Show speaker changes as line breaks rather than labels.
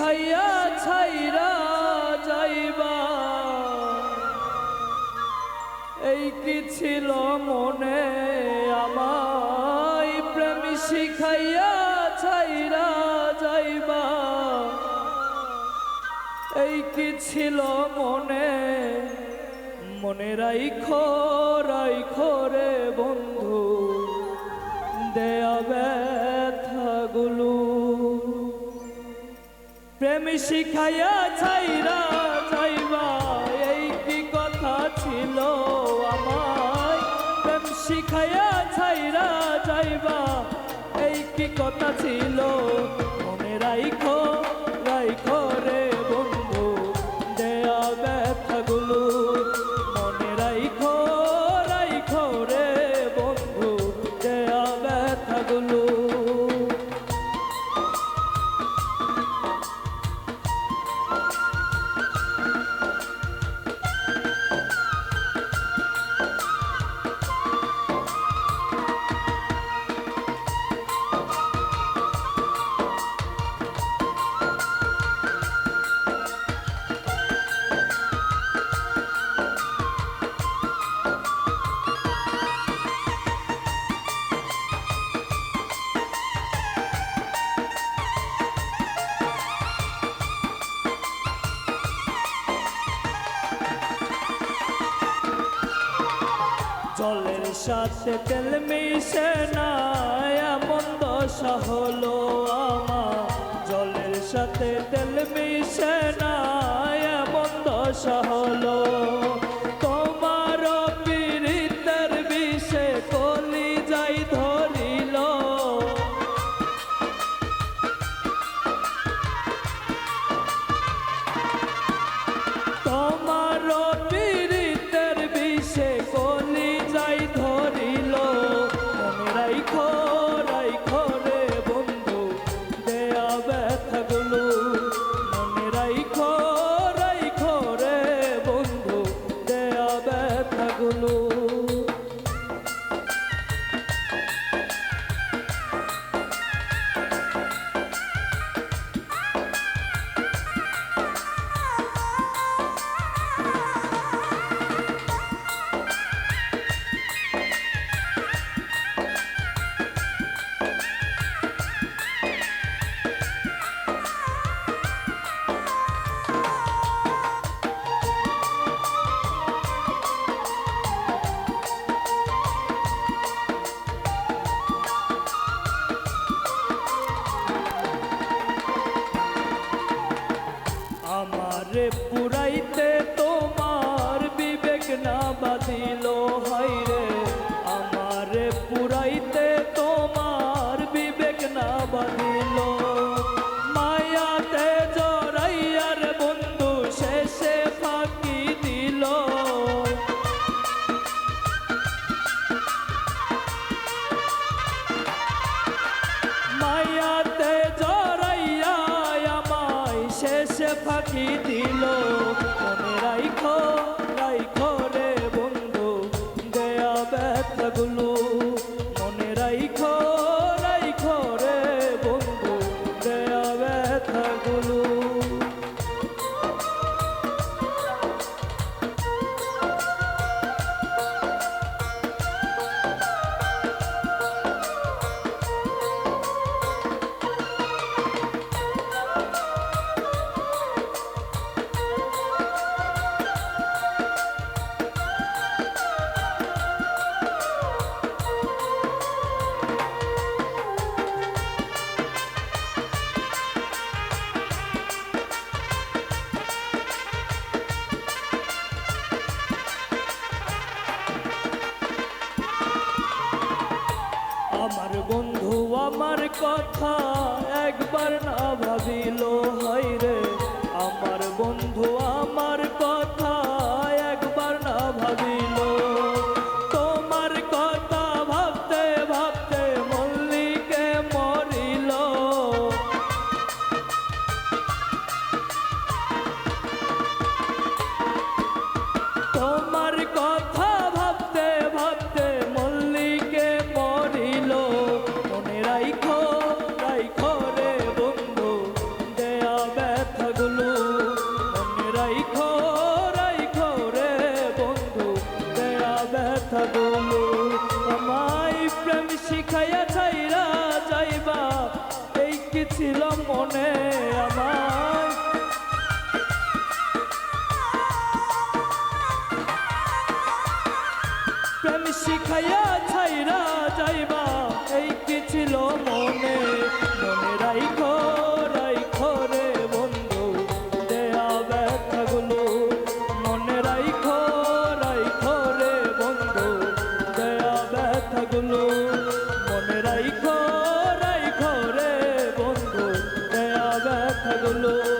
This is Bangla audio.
শিখাইয়া ছাইরা যাইবা। এই কি ছিল মনে আমায়? প্রেম শিখাইয়া ছাইরা যাইবা। এই কি ছিল মনে? মনে রাইখো রাইখো রে। শিখাইয়া ছাইরা যাইবা, এই কি কথা ছিল আমায়? প্রেম শিখাইয়া ছাইরা যাইবা, এই কি কথা ছিল? জলের সাথে তেল মিশে না, এমন দশা আমা জলের সাথে তেল মিশে না, এমন দশা হলো। মায়াতে জড়াইয়া আমায় শেষে ফাঁকি দিল। রাইখো রাইখো রে বন্ধু দেয়া ব্যথাগুলো আমার কথা একবার না ভাবিল হয় রে আমার বন্ধু আমার আমায়। প্রেম শিখাইয়া ছাইরা যাইবা। রাইখো